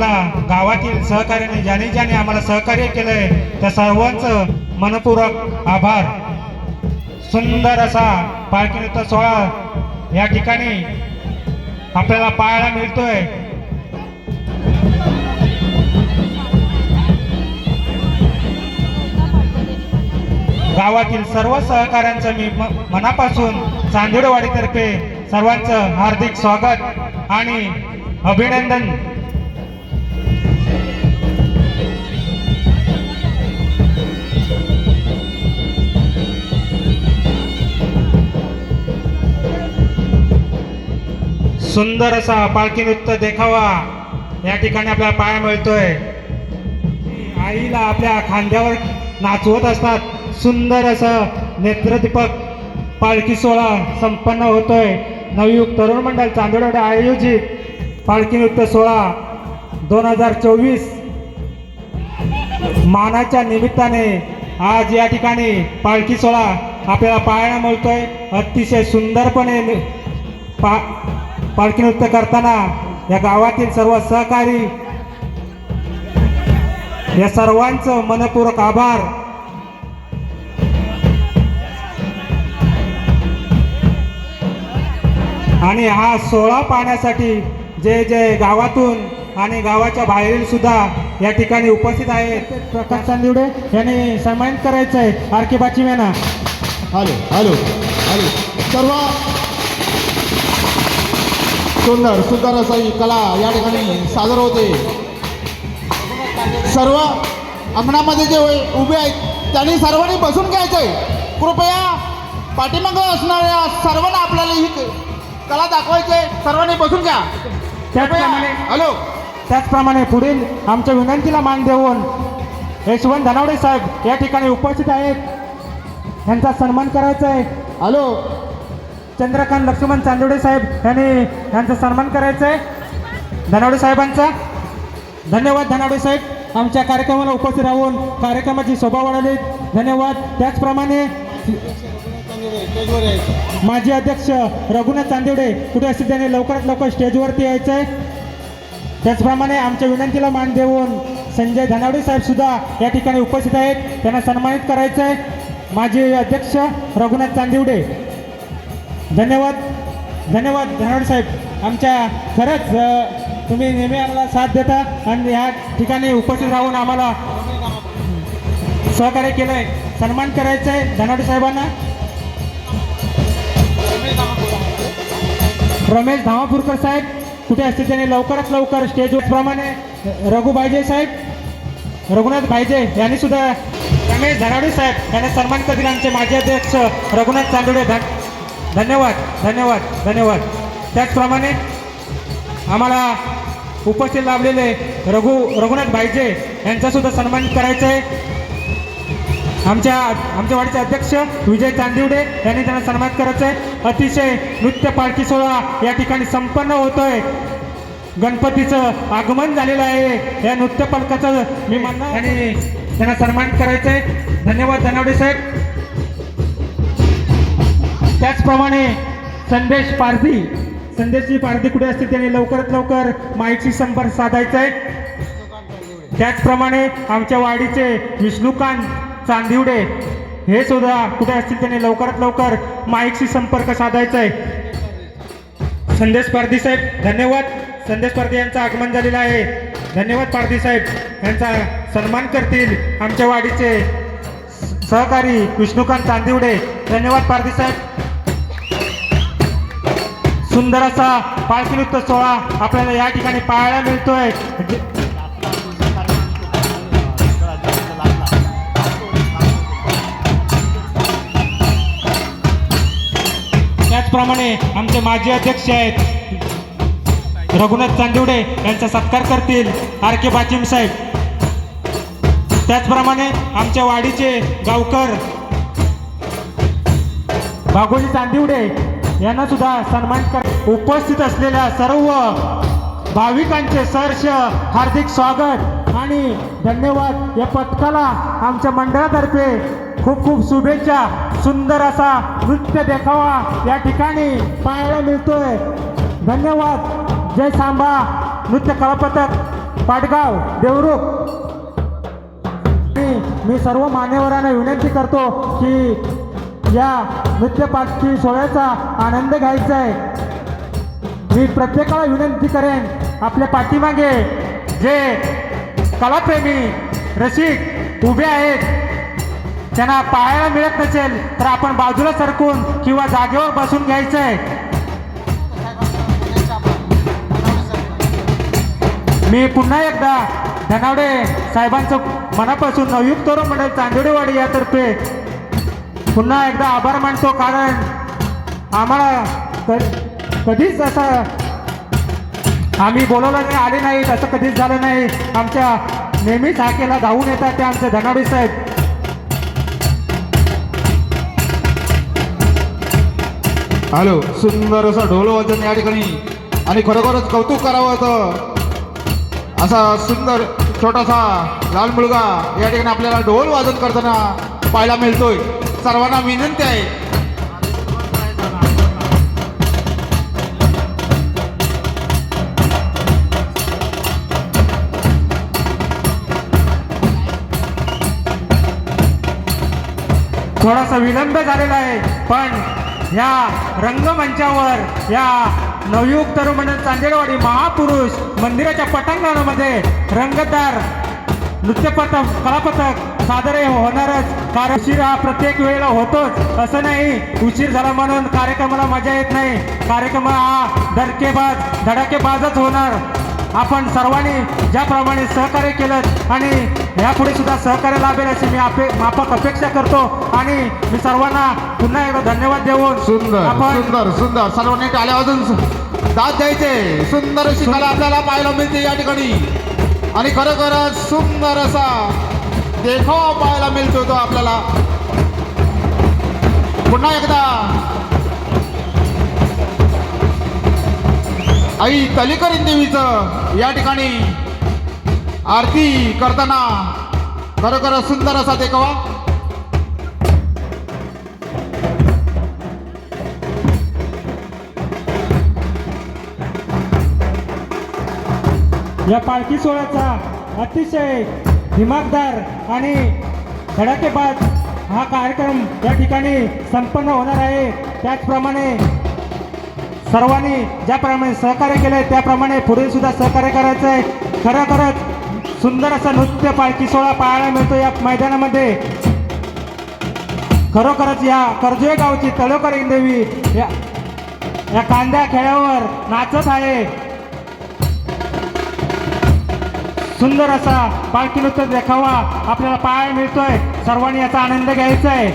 आम्हाला गावातील सहकार्याने ज्याने ज्याने आम्हाला सहकार्य केलंय त्या सर्वांचं मनपूर्वक आभार. सुंदर असा पालखी नृत्य सोहळा या ठिकाणी आपल्याला पाहायला मिळतोय. गावातील सर्व सहकाऱ्यांचं मी मनापासून चांदोडवाडीतर्फे सर्वांचं हार्दिक स्वागत आणि अभिनंदन. सुंदर असा पालखी नृत्य देखावा. या ठिकाणी आपल्याला पाया मिळतोय. आईला आपल्या खांद्यावर नाचवत असतात. सुंदर असं नेत्रदीपक पालखी सोहळा संपन्न होतोय. नवयुग तरुण मंडळ चांदोडवाडा आयोजित पालखी नृत्य सोहळा दोन हजार चोवीस मानाच्या निमित्ताने आज या ठिकाणी पालखी सोहळा आपल्याला पाहायला मिळतोय. अतिशय सुंदरपणे पा पालखी नृत्य करताना या गावातील सर्व सहकारी या सर्वांचं मनपूर्वक आभार. आणि हा सोहळा पाहण्यासाठी जे जे गावातून आणि गावाच्या बाहेरील सुद्धा या ठिकाणी उपस्थित आहेत. प्रकाश चांदिवडे यांनी सन्मानित करायचं आहे आर के बाचिम्याना हॅलो हॅलो हॅलो. सर्व सुंदर सुंदर असा ही कला या ठिकाणी सादर होते. सर्व अंगणामध्ये जे उभे आहेत त्यांनी सर्वांनी बसून घ्यायचंय. कृपया पाठीमागं असणाऱ्या सर्वांना आपल्याला ही कला दाखवायची आहे. सर्वांनी बसून घ्या. त्याचप्रमाणे हॅलो. त्याचप्रमाणे पुढील आमच्या विनंतीला मान देऊन यशवंत धनावडे साहेब या ठिकाणी उपस्थित आहेत. त्यांचा सन्मान करायचा आहे. हॅलो. चंद्रकांत लक्ष्मण चांदोडे साहेब यांनी यांचा सन्मान करायचा आहे धनावडे साहेबांचा. धन्यवाद धनावडे साहेब. आमच्या कार्यक्रमाला उपस्थित राहून कार्यक्रमाची शोभा वाढवली. धन्यवाद. त्याचप्रमाणे माजी अध्यक्ष रघुनाथ चांदिवडे कुठे असतील त्यांनी लवकरात लवकर स्टेजवरती यायचं आहे त्याचप्रमाणे आमच्या विनंतीला मान देऊन संजय धनावडे साहेब सुद्धा या ठिकाणी उपस्थित आहेत. त्यांना सन्मानित करायचं आहे माजी अध्यक्ष रघुनाथ चांदिवडे धन्यवाद धन्यवाद धनावडे साहेब. आमच्या खरंच तुम्ही नेहमी आम्हाला साथ देता आणि ह्या ठिकाणी उपस्थित राहून आम्हाला सहकार्य केलं आहे सन्मान करायचं आहे धनावडे साहेबांना. रमेश धामापूरकर साहेब कुठे असते त्याने लवकरात लवकर स्टेजप्रमाणे रघु बायजे साहेब रघुनाथ बायजे यांनी सुद्धा रमेश धनाडे साहेब यांना सन्मान करतील आमचे माजी अध्यक्ष रघुनाथ चांदोडे धन धन्यवाद धन्यवाद धन्यवाद. त्याचप्रमाणे आम्हाला उपस्थित लाभलेले रघु रघुनाथ भाईजे यांचासुद्धा सन्मान करायचा आहे. आमच्या आमच्या वाडीचे अध्यक्ष विजय चांदिवडे यांनी त्यांना सन्मान करायचं आहे. अतिशय नृत्य पालखी सोहळा या ठिकाणी संपन्न होतोय. गणपतीचं आगमन झालेलं आहे. या नृत्य पालकाचं मी म्हणणार आणि त्यांना सन्मान करायचं आहे. धन्यवाद धनावडे साहेब. त्याचप्रमाणे संदेश पारधी संदेशजी पारधी कुठे असतील त्याने लवकरात लवकर माईकशी संपर्क साधायचा आहे. त्याचप्रमाणे आमच्या वाडीचे विष्णुकांत चांदिवडे हे सुद्धा कुठे असतील त्याने लवकरात लवकर माईकशी संपर्क साधायचा आहे. संदेश पारधी साहेब धन्यवाद. संदेश पारधी यांचं आगमन झालेलं आहे. धन्यवाद पारधी साहेब. यांचा सन्मान करतील आमच्या वाडीचे सहकारी विष्णुकांत चांदिवडे. धन्यवाद पारधी साहेब. सुंदर असा पालखी नृत्य सोहळा आपल्याला या ठिकाणी पाहायला मिळतोय. त्याचप्रमाणे आमचे माजी अध्यक्ष आहेत. रघुनाथ चांदिवडे यांचा सत्कार करतील आर के बाचिम साहेब. त्याचप्रमाणे आमच्या वाडीचे गावकर. बागोजी चांदिवडे यांना सुद्धा सन्मान कर उपस्थित असलेल्या सर्व भाविकांचे सर्ष हार्दिक स्वागत आणि धन्यवाद. या पथकाला आमच्या मंडळातर्फे खूप खूप शुभेच्छा. सुंदर असा नृत्य देखावा या ठिकाणी पाहायला मिळतोय. धन्यवाद. जय सांबा. नृत्य कलापथक पाटगाव देवरुख. मी मी सर्व मान्यवरांना विनंती करतो की या नृत्यपाठी सोहळ्याचा आनंद घ्यायचा आहे मी प्रत्येकाला विनंती करेन आपल्या पाठीमागे जे कलाप्रेमी रसिक उभे आहेत त्यांना पाहायला मिळत नसेल तर आपण बाजूला सरकून किंवा जागेवर बसून घ्यायचं आहे मी पुन्हा एकदा धनावडे साहेबांचं मनापासून नवयुक्त तरुण मंडळ चांदोडेवाडी यातर्फे पुन्हा एकदा आभार मानतो कारण आम्हाला कधीच असं आम्ही बोलवलं नाही आले नाही असं कधीच झालं नाही. आमच्या नेहमीच हाकेला धावून येतात ते आमचे धनाडी साहेब. हॅलो सुंदर असं ढोल वाजन या ठिकाणी. आणि खरोखरच कौतुक करावं होतं. असा सुंदर छोटासा लाल मुलगा या ठिकाणी आपल्याला ढोल वाजन करताना पाहायला मिळतोय. सर्वांना विनंती आहे. थोडासा विलंब झालेला आहे पण या रंगमंचावर या नवयुग तरुण चांदेडवाडी महापुरुष मंदिराच्या पटांगणामध्ये रंगदार नृत्यपथक कलापथक सादर हे होणारच. कारण उशीर हा प्रत्येक वेळेला होतोच. असं नाही उशीर झाला म्हणून कार्यक्रमाला मजा येत नाही. कार्यक्रम हा धडकेबाज धडाकेबाजच होणार. आपण सर्वांनी ज्याप्रमाणे सहकार्य केलं आणि यापुढे सुद्धा सहकार्य लाभेल अशी मी अपे माफक अपेक्षा करतो. आणि मी सर्वांना पुन्हा एकदा धन्यवाद देऊन सुंदर आपण सुंदर सुंदर. सर्वांनी टाळ्या वाजून दाद द्यायचे. सुंदर अशी कला आपल्याला पाहायला मिळते या ठिकाणी. आणि खरोखरच सुंदर असा देखावा पाहायला मिळतो तो आपल्याला. पुन्हा एकदा. आई तलिकरीन देवीचं या ठिकाणी आरती करताना खरोखर सुंदर असा देखावा. या पालखी सोहळ्याचा अतिशय दिमागदार आणि धडाकेबाज हा कार्यक्रम या ठिकाणी संपन्न होणार आहे. त्याचप्रमाणे सर्वांनी ज्याप्रमाणे सहकार्य केलं आहे त्याप्रमाणे पुढे सुद्धा सहकार्य करायचं आहे खरोखरच सुंदर असा नृत्य पालखी सोहळा पाहायला मिळतो या मैदानामध्ये. खरोखरच या कर्जुळे गावची तळोकर देवी या या कांद्या खेळावर नाचत आहे. सुंदर असा पालखी नृत्य देखावा आपल्याला पाहायला मिळतोय. सर्वांनी याचा आनंद घ्यायचा आहे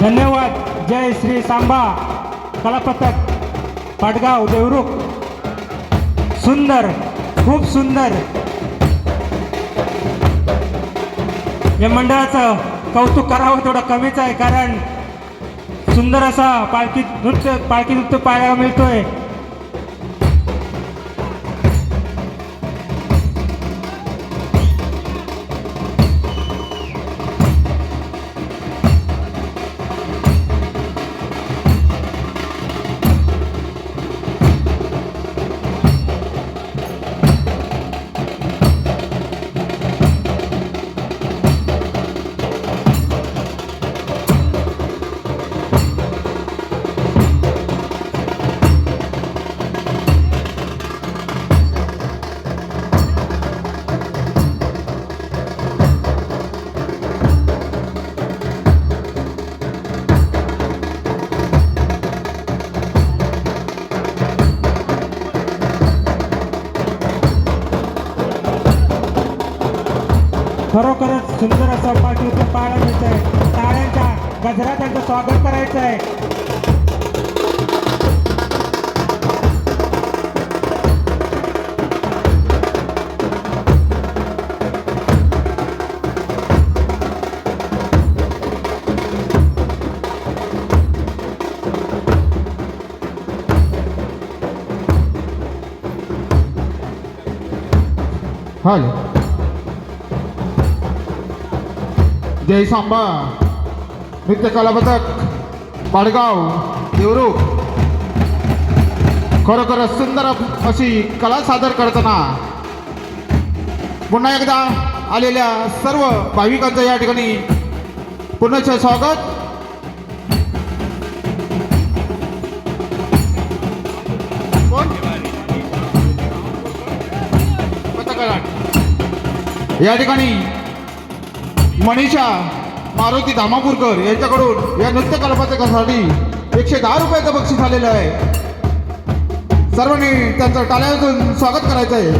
धन्यवाद. जय श्री सांबा. कलापथक पाटगाव देवरुख. सुंदर खूप सुंदर. या मंडळाचं कौतुक करावं थोडं कमीच आहे कारण सुंदर असा पालखी नृत्य पालखी नृत्य पाहायला मिळतोय. सुंदर असं पालखी पाळा पाहायला आहे टाळ्यांच्या गजरा त्यांचं स्वागत करायचं आहे हॅलो जय सांबा. नृत्य कला पथक पाडगाव देवरूख खरोखरच सुंदर अशी कला सादर करताना पुन्हा एकदा आलेल्या सर्व भाविकांचं या ठिकाणी पुनश्च स्वागत. या ठिकाणी मनीषा मारुती धामापूरकर यांच्याकडून या नृत्य एकशे दहा रुपयाचं बक्षीस आलेलं आहे. सर्वांनी त्यांचं टाळ्यातून स्वागत करायचं आहे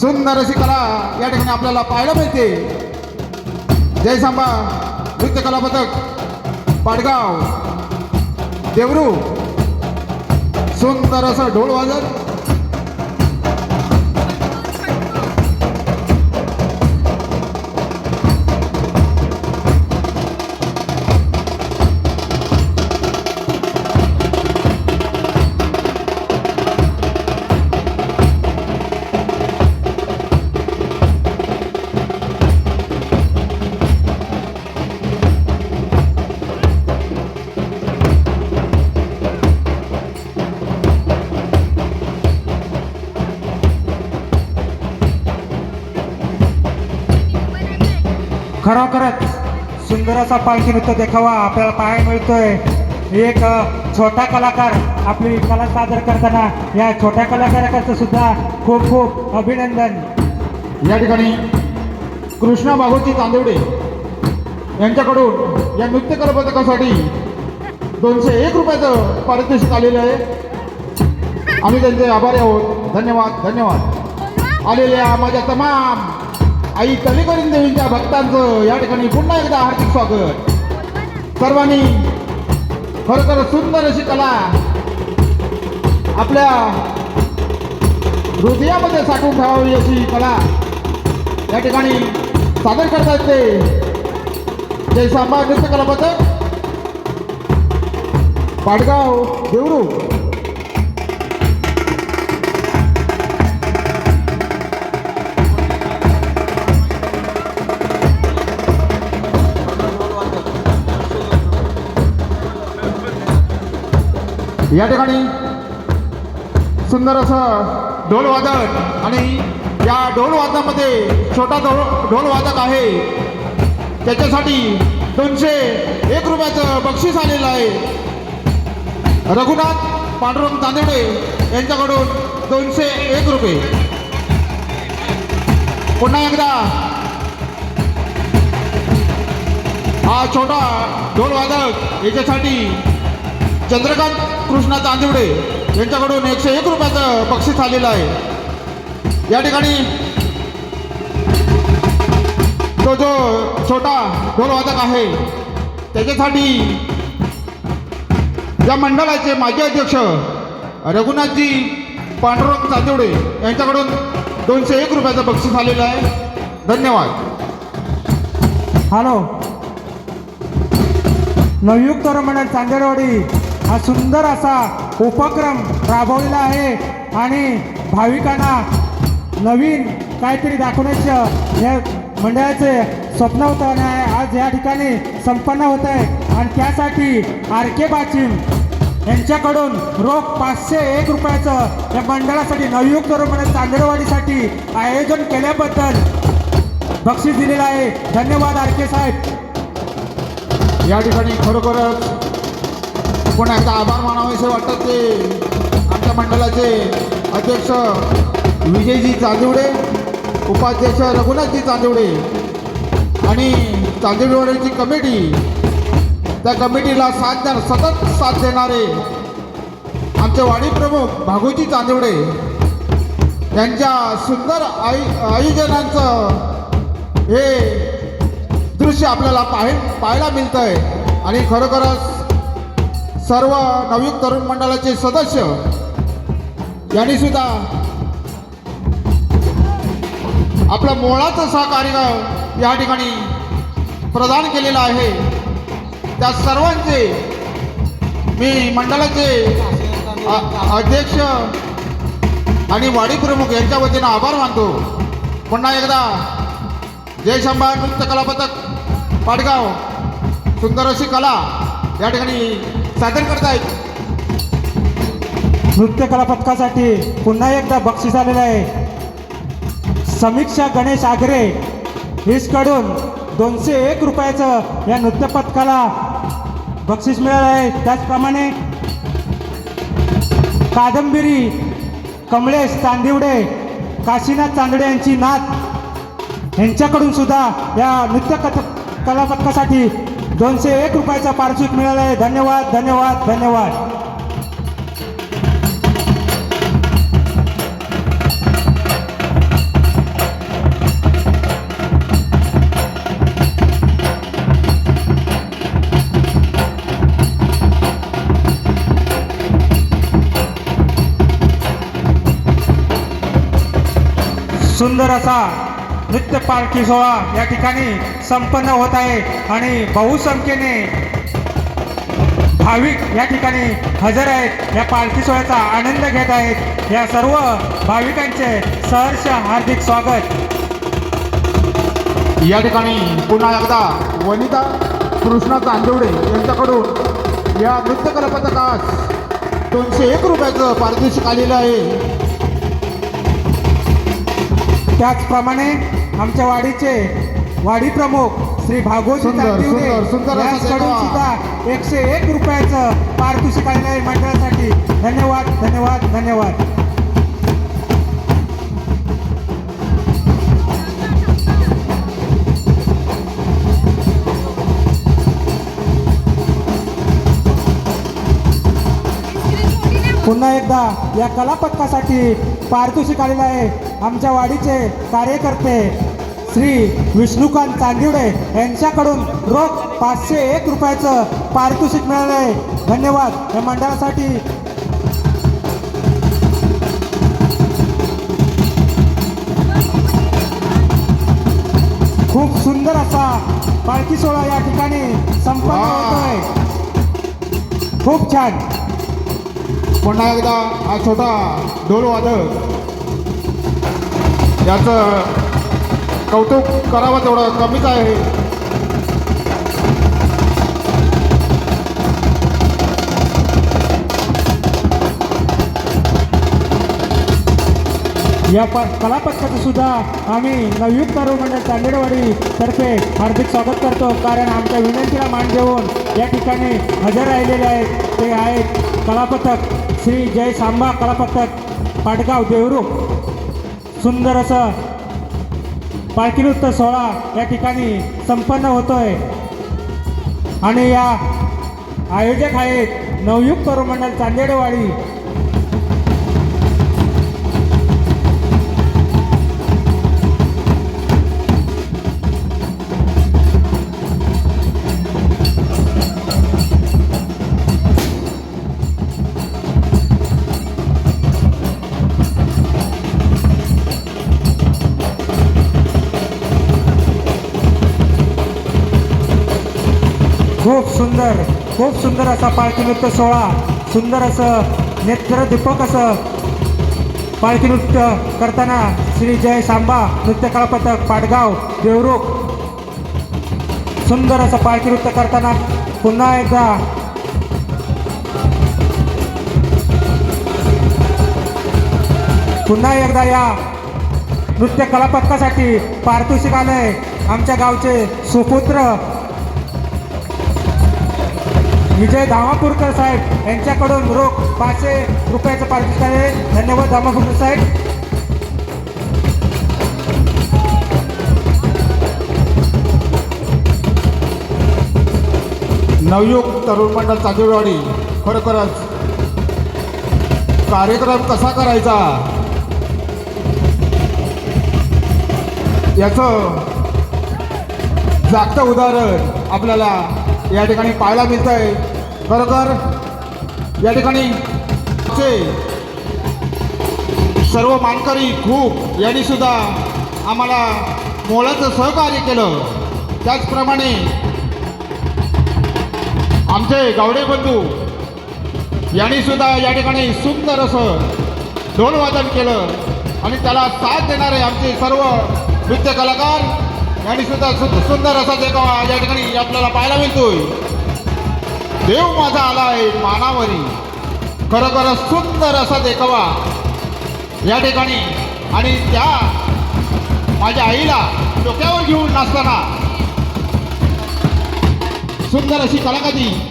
सुंदर अशी कला या ठिकाणी आपल्याला पाहायला मिळते. जय सांबा नृत्यकला पथक पाडगाव देवरू. सुंदर असं ढोल वाजत खरोखरच सुंदर असा पालखी नृत्य देखावा आपल्याला पाहायला मिळतोय. एक छोटा कलाकार आपली कला सादर करताना या छोट्या कलाकाराचं सुद्धा खूप खूप अभिनंदन. या ठिकाणी कृष्णा बाबूजी तांदवडे यांच्याकडून या नृत्य पथकासाठी दोनशे एक रुपयाचं पारितोषिक आलेलं आहे. आम्ही त्यांचे आभारी आहोत. धन्यवाद धन्यवाद. आलेल्या माझ्या तमाम आई कलिकरीन देवींच्या भक्तांचं या ठिकाणी पुन्हा एकदा हार्दिक स्वागत. सर्वांनी खरोखर सुंदर अशी कला आपल्या हृदयामध्ये साठवून ठेवावी अशी कला या ठिकाणी सादर करता येते जय सांबा नृत्यकला पथक पाडगाव देवरू या ठिकाणी सुंदर असं ढोल वादक आणि या ढोल वादनामध्ये छोटा ढोल ढोल वादक आहे. त्याच्यासाठी दोनशे एक रुपयाचं बक्षीस आलेलं आहे. रघुनाथ पांडुरंग तांदेडे यांच्याकडून दोनशे एक रुपये. पुन्हा एकदा. हा छोटा ढोल वादक याच्यासाठी चंद्रकांत कृष्णा तांदिवडे यांच्याकडून एकशे एक रुपयाचं बक्षीस आलेलं आहे. या ठिकाणी तो जो छोटा ढोलवादक आहे त्याच्यासाठी या मंडळाचे माजी अध्यक्ष रघुनाथजी पांडुरंग चांदिवडे यांच्याकडून दोनशे एक रुपयाचं बक्षीस आलेलं आहे. धन्यवाद. हॅलो. नवयुक्त रमण चांदेडवाडी हा सुंदर असा उपक्रम राबवलेला आहे. आणि भाविकांना नवीन काहीतरी दाखवण्याचं या मंडळाचे स्वप्न होतं आणि आज या ठिकाणी संपन्न होत आहे. आणि त्यासाठी आर के बाचिम यांच्याकडून रोख पाचशे एक रुपयाचं या मंडळासाठी नवयुक्त तरुण मंडळ आयोजन केल्याबद्दल बक्षीस दिलेलं आहे. धन्यवाद आर के साहेब. या ठिकाणी खरोखरच पुन्हा एकदा आभार मानावेसे वाटतात ते आमच्या मंडळाचे अध्यक्ष विजयजी चांदिवडे उपाध्यक्ष रघुनाथजी चांदिवडे आणि चांदिवडेची कमिटी. त्या कमिटीला साथ देणार सतत साथ देणारे आमचे वाडी प्रमुख भागोजी चांदिवडे यांच्या सुंदर आय आयोजनांचं हे दृश्य आपल्याला पाहाय पाहायला मिळतं आहे आणि खरोखरच सर्व नवीन तरुण मंडळाचे सदस्य यांनी सुद्धा आपलं मोळाचं सहकार्य या ठिकाणी प्रदान केलेलं आहे. त्या सर्वांचे मी मंडळाचे अध्यक्ष आणि वाडी प्रमुख यांच्या वतीनं आभार मानतो. पुन्हा एकदा जय शंभा नृत्य कला पथक पाडगाव सुंदर अशी कला या ठिकाणी सादर करतायत नृत्य कलापथकासाठी पुन्हा एकदा बक्षीस आलेलं आहे. समीक्षा गणेश आगरे हिसकडून दोनशे एक रुपयाचं या नृत्य पथकाला बक्षीस मिळालं आहे. त्याचप्रमाणे कादंबिरी कमलेश चांदिवडे काशीनाथ चांदडे यांची नात यांच्याकडून सुद्धा या नृत्य कथ कलापथकासाठी दोनशे एक रुपयाचं पारितोषिक मिळालं आहे. धन्यवाद धन्यवाद धन्यवाद. सुंदर असा नृत्य पालखी सोहळा या ठिकाणी संपन्न होत आहे आणि बहुसंख्येने भाविक या ठिकाणी हजर आहेत. या पालखी सोहळ्याचा आनंद घेत आहेत. या सर्व भाविकांचे सहर्ष हार्दिक स्वागत. या ठिकाणी पुन्हा एकदा वनिता कृष्णा चांदवडे यांच्याकडून या नृत्य पथकास दोनशे एक रुपयाचं पारितोषिक आलेलं आहे. त्याचप्रमाणे आमच्या वाडीचे वाडी प्रमुख श्री भागवत. सुद्धा एकशे एक रुपयाचं पारितोषिक आलेलं आहे मंडळासाठी धन्यवाद धन्यवाद धन्यवाद पुन्हा एकदा या कलापथकासाठी पारितोषिक आलेलं आहे आमच्या वाडीचे कार्यकर्ते श्री विष्णुकांत चांदिवडे. यांच्याकडून रोख पाचशे एक रुपयाचं पारितोषिक मिळालं आहे धन्यवाद. या मंडळासाठी. खूप सुंदर असा पालखी सोहळा या ठिकाणी संपन्न. होतोय. खूप छान. पुन्हा एकदा हा छोटा ढोलवादक याचं कौतुक करावं तेवढं कमीच आहे? या प कलापथकाचं सुद्धा आम्ही नवयुग तरुण मंडळ चांदेडवाडी तर्फे हार्दिक स्वागत करतो. कारण आमच्या विनंतीला मान देऊन या ठिकाणी हजर राहिलेले आहेत. ते आहेत कलापथक. श्री जय सांबा कलापथक पाटगाव देवरू सुंदर असं पालखीनृत्य सोहळा या ठिकाणी संपन्न होतोय. आणि या आयोजक आहेत नवयुग तरुण मंडळ चांदेडवाडी खूप सुंदर खूप सुंदर असा पालखी नृत्य सोहळा. सुंदर असं नेत्रदीपक असं पालखी नृत्य करताना श्री जय सांबा नृत्य कलापथक पथक पाडगाव देवरुख. सुंदर असं पालखी नृत्य करताना पुन्हा एकदा पुन्हा एकदा या नृत्य कलापथकासाठी पारितोषिक आलंय आमच्या गावचे सुपुत्र विजय धामापूरकर साहेब यांच्याकडून रोख पाचशे रुपयाचं पारितोषिक आहे. धन्यवाद धामापूरकर साहेब. नवयुग तरुण मंडळ चांदिवडवाडी खरोखरच कार्यक्रम कसा करायचा? याचं जागतं उदाहरण आपल्याला या ठिकाणी पाहायला मिळत आहे खरोखर या ठिकाणी सर्व मानकरी खूप यांनी सुद्धा आम्हाला मोलाचं सहकार्य केलं. त्याचप्रमाणे आमचे गावडे बंधू यांनी सुद्धा या ठिकाणी सुंदर असं ढोलवादन केलं आणि त्याला साथ देणारे आमचे सर्व नृत्य कलाकार आणि सुद्धा सु- सुंदर असा देखावा या ठिकाणी आपल्याला पाहायला मिळतोय. देव माझा आला आहे मानावरी खरोखर सुंदर असा देखावा. या ठिकाणी आणि त्या माझ्या आईला डोक्यावर घेऊन नाचताना. सुंदर अशी कलाकृती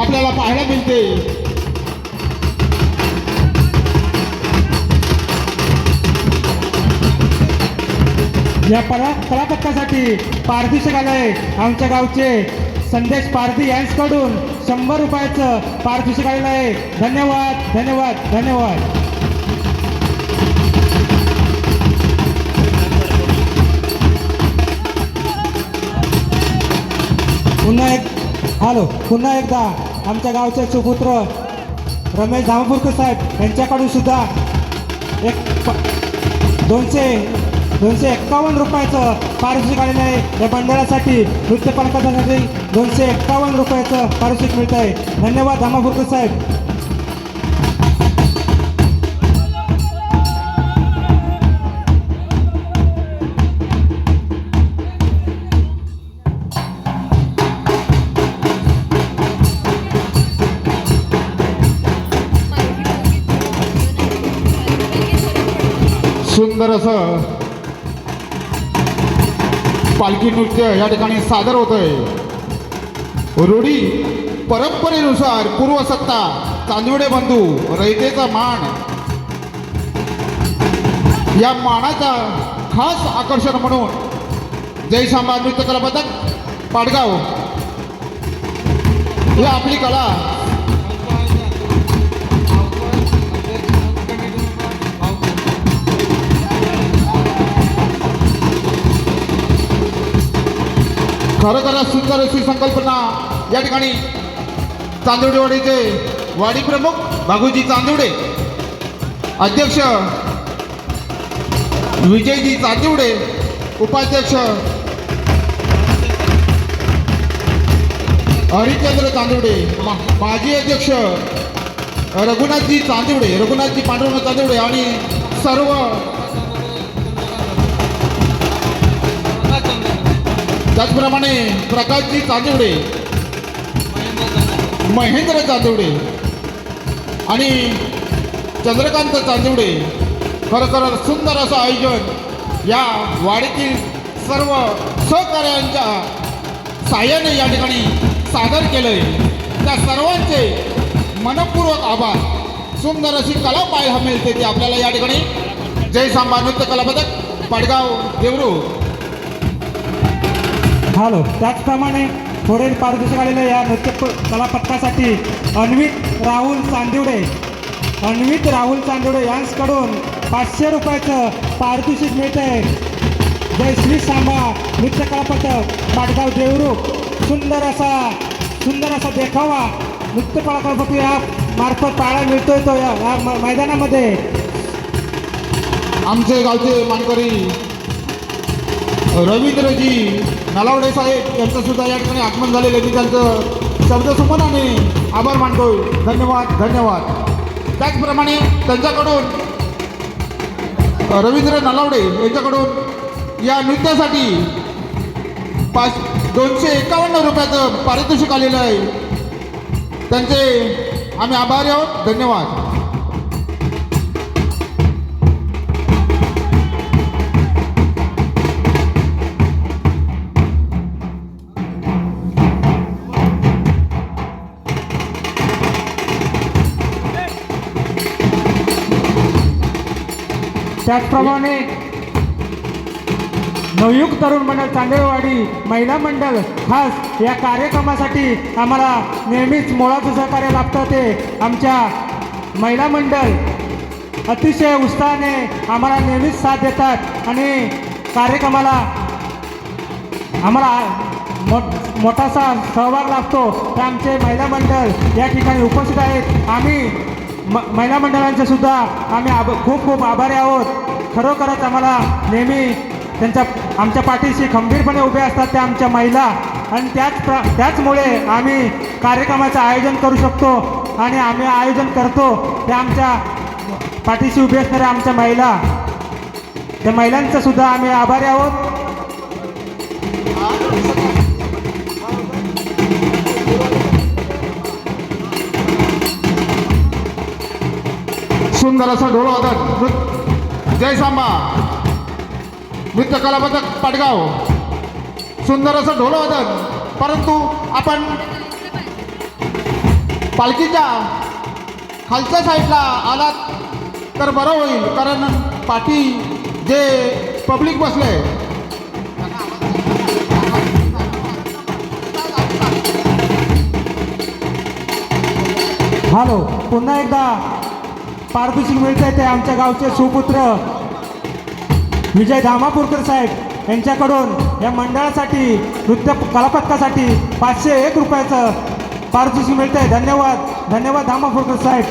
आपल्याला पाहायला मिळते. या परा कलापथकासाठी पारदर्शक आलंय आमच्या गावचे संदेश पारधी यांच्याकडून शंभर रुपयाचं पारितोषिक आलेलं आहे. धन्यवाद धन्यवाद धन्यवाद. पुन्हा एक हॅलो पुन्हा एकदा आमच्या गावचे सुपुत्र रमेश धामपूरकर साहेब यांच्याकडून सुद्धा एक दोनशे दोनशे एक्कावन्न रुपयाचं पारितोषिक आलेलं आहे. या बंडाऱ्यासाठी नृत्य पंकजासाठी दोनशे एक्कावन्न रुपयाचं पारितोषिक मिळत आहे धन्यवाद धामापूरकर साहेब. सुंदर असं पालखी नृत्य या ठिकाणी सादर होत आहे रूढी परंपरेनुसार पूर्वसत्ता चांदवडे बंधू रयतेचा मान. या मानाचा खास आकर्षण म्हणून जय सांबा नृत्य कला पथक पाडगाव. ही आपली कला खरोखरच सुंदर अशी संकल्पना या ठिकाणी चांदवडेवाडीचे वाडी प्रमुख बागूजी चांदुडे अध्यक्ष विजयजी चांदिवडे उपाध्यक्ष हरिचंद्र चांदिवडे मा- माजी अध्यक्ष रघुनाथजी चांदिवडे रघुनाथजी पांडुरंग चांदिवडे आणि सर्व त्याचप्रमाणे प्रकाशजी चांदिवडे महेंद्र चांदिवडे आणि चंद्रकांत चांदिवडे खरोखर सुंदर असं आयोजन या वाडीतील सर्व सहकार्यांच्या साह्याने या ठिकाणी सादर केलं आहे त्या सर्वांचे मनपूर्वक आभार. सुंदर अशी कला पाहायला मिळते ती आपल्याला या ठिकाणी. जय सांबा नृत्य कला पाडगाव देवरू हॅलो त्याचप्रमाणे थोडे पारितोषिक आलेलं या नृत्य कलापथकासाठी अन्वित राहुल चांदिवडे. अन्वित राहुल चांदिवडे यांच्याकडून पाचशे रुपयाचं पारितोषिक मिळत आहे जयश्री सांबा नृत्य कलापथक पाटगाव देवरूप. सुंदर असा सुंदर असा देखावा. नृत्य कलापथक या मार्फत पाळा मिळतोय तो या म- मैदानामध्ये. आमचे गावचे मानकरी रवींद्रजी नलावडे साहेब यांचं सुद्धा या ठिकाणी आगमन झालेलं आहे. मी त्यांचं शब्दसुमनाने आभार मानतोय. धन्यवाद धन्यवाद. त्याचप्रमाणे त्यांच्याकडून रवींद्र नलावडे यांच्याकडून या नृत्यासाठी पाच दोनशे एकावन्न रुपयाचं पारितोषिक आलेलं आहे. त्यांचे आम्ही आभारी आहोत. धन्यवाद. त्याचप्रमाणे नवयुक्त तरुण मंडळ चांदेवाडी महिला मंडळ खास या कार्यक्रमासाठी आम्हाला नेहमीच मोलाचं सहकार्य लाभतं ते आमच्या महिला मंडळ. अतिशय उत्साहाने आम्हाला नेहमीच साथ देतात आणि कार्यक्रमाला आम्हाला मो मोठासा सहभाग लाभतो. ते आमचे महिला मंडळ या ठिकाणी उपस्थित आहेत. आम्ही म महिला मंडळांचे सुद्धा आम्ही आभ खूप खूप आभारी आहोत. खरोखरच आम्हाला नेहमी त्यांच्या आमच्या पाठीशी खंबीरपणे उभे असतात त्या आमच्या महिला. आणि त्याच प्र त्याचमुळे आम्ही कार्यक्रमाचं आयोजन करू शकतो आणि आम्ही आयोजन करतो त्या आमच्या पाठीशी उभी असणाऱ्या आमच्या महिला. त्या महिलांचं सुद्धा आम्ही आभारी आहोत. सुंदर असं ढोल वादन जय सांबा. नृत्य कलापथक पाटगाव. सुंदर असं ढोल वादन परंतु आपण पालखीच्या खालच्या साईडला आलात तर बरं होईल कारण पाठी जे पब्लिक बसले. हॅलो पुन्हा एकदा पारितोषिक मिळतंय ते आमच्या गावचे सुपुत्र. विजय धामापूरकर साहेब यांच्याकडून या मंडळासाठी नृत्य कलापथकासाठी पाचशे एक रुपयाचं पारितोषिक मिळतंय. धन्यवाद. धन्यवाद धामापूरकर साहेब.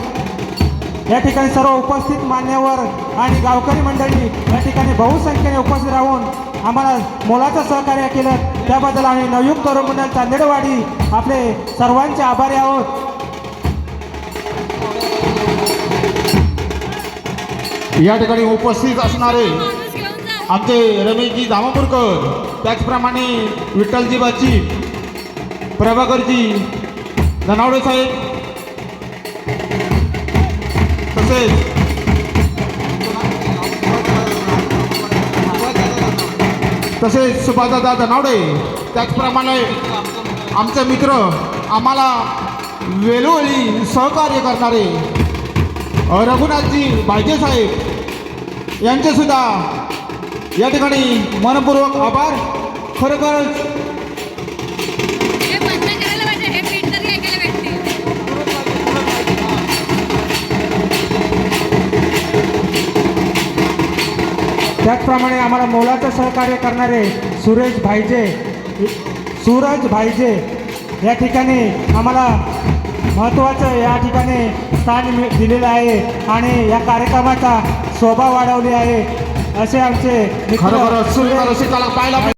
या ठिकाणी सर्व उपस्थित मान्यवर आणि गावकरी मंडळी या ठिकाणी बहुसंख्येने उपस्थित राहून आम्हाला मोलाचं सहकार्य केलं. त्याबद्दल आम्ही नवयुक्त तरुण मंडळ चांदेडवाडी आपले सर्वांचे आभारी आहोत. या ठिकाणी उपस्थित असणारे आमचे रमेशजी दामापूरकर त्याचप्रमाणे विठ्ठलजी बाची प्रभाकरजी धनावडे साहेब तसेच तसेच सुभाषदादा धनावडे त्याचप्रमाणे आमचे मित्र आम्हाला वेळोवेळी सहकार्य करणारे रघुनाथजी भाईजे साहेब यांचे सुद्धा या ठिकाणी मनपूर्वक आभार. खरोखरच त्याचप्रमाणे आम्हाला मोलाचं सहकार्य करणारे सुरेश भाईजे सूरज भाईजे या ठिकाणी आम्हाला महत्त्वाचं या ठिकाणी स्थान दिलेलं आहे आणि या कार्यक्रमाचा शोभा वाढवली आहे. असे आमचे मित्र खरोखरच